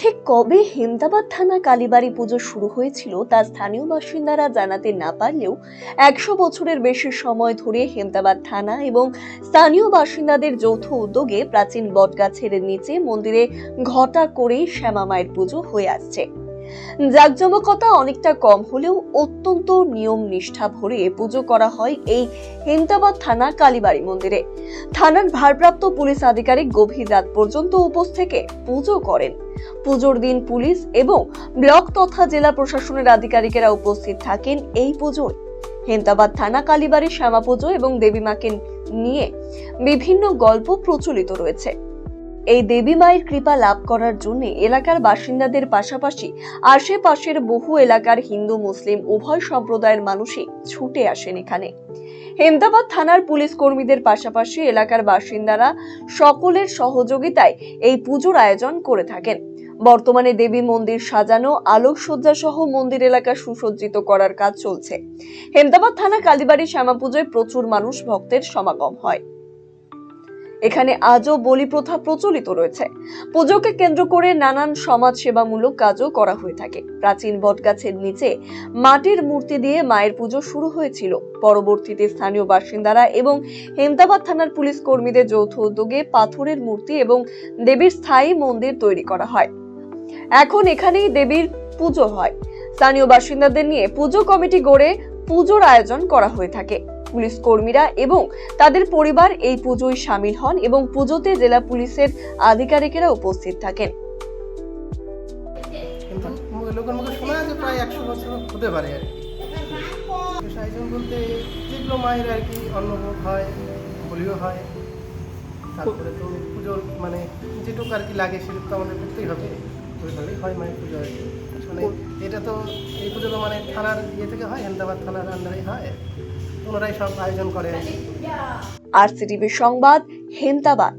ঠিক কবে হেমদাবাদ থানা কালীবাড়ি পুজো শুরু হয়েছিল তা স্থানীয় বাসিন্দারা জানাতে না পারলেও একশো বছরের বেশি সময় ধরে হেমদাবাদ থানা এবং স্থানীয় বাসিন্দাদের যৌথ উদ্যোগে প্রাচীন বটগাছের নিচে মন্দিরে ঘটা করে শ্যামা মায়ের পুজো হয়ে আসছে। জাকজমকতা অনেকটা কম হলেও অত্যন্ত নিয়ম নিষ্ঠা ভরে পুজো করা হয় এই হেমদাবাদ থানা কালীবাড়ি মন্দিরে। থানার ভারপ্রাপ্ত পুলিশ আধিকারিক গভীর রাত পর্যন্ত উপোস থেকে পুজো করেন। পুজোর দিন পুলিশ এবং ব্লক তথা জেলা প্রশাসনের আধিকারিকেরা উপস্থিত থাকেন এই পুজোয়। হেমদাবাদ থানা কালীবাড়ি শ্যামা পুজো এবং দেবী মাকে নিয়ে বিভিন্ন গল্প প্রচলিত রয়েছে। এই দেবী মায়ের কৃপা লাভ করার জন্য এলাকার বাসিন্দাদের পাশাপাশি আশেপাশের বহু এলাকার হিন্দু, মুসলিম, উভয় সম্প্রদায়ের মানুষই ছুটে আসেন এখানে। হেমদাবাদ থানার পুলিশ কর্মীদের পাশাপাশি এলাকার বাসিন্দারা সকলের সহযোগিতায় এই পুজোর আয়োজন করে থাকেন। বর্তমানে দেবী মন্দির সাজানো, আলোকসজ্জা সহ মন্দির এলাকা সুসজ্জিত করার কাজ চলছে। হেমদাবাদ থানা কালীবাড়ি শ্যামা পুজোয় প্রচুর মানুষ ভক্তের সমাগম হয়। এখানে আজও বলি প্রথা প্রচলিত রয়েছে। পুজোকে কেন্দ্র করে নানান সমাজ সেবামূলক কাজও করা হয়ে থাকে। প্রাচীন বটগাছের নিচে মাটির মূর্তি দিয়ে মায়ের পুজো শুরু হয়েছিল। পরবর্তীতে স্থানীয় বাসিন্দারা এবং হেমদাবাদ থানার পুলিশ কর্মীদের যৌথ উদ্যোগে পাথরের মূর্তি এবং দেবীর স্থায়ী মন্দির তৈরি করা হয়। এখন এখানেই দেবীর পুজো হয়। স্থানীয় বাসিন্দাদের নিয়ে পুজো কমিটি গড়ে পুজোর আয়োজন করা হয়ে থাকে। পুলিশ কর্মীরা এবং তাদের পরিবার এই পুজোয় সামিল হন এবং পুজোতে জেলা পুলিশের আধিকারিকেরা উপস্থিত থাকেন। প্রায় একশো বছর হতে পারে আর কি। বলতে যেগুলো মায়ের আর কি অন্নভোগ হয় বলিও হয়, তারপরে তো পুজোর মানে যেটুকু আর কি লাগে তো আমাদের হবে। পুজো আর কি। মানে এটা তো এই পুজো তো মানে থানার ইয়ে থেকে হয়, হেমদাবাদ থানার আন্ডারেই হয়। ওনারাই সব আয়োজন করে। আর সিটিভি সংবাদ হেমদাবাদ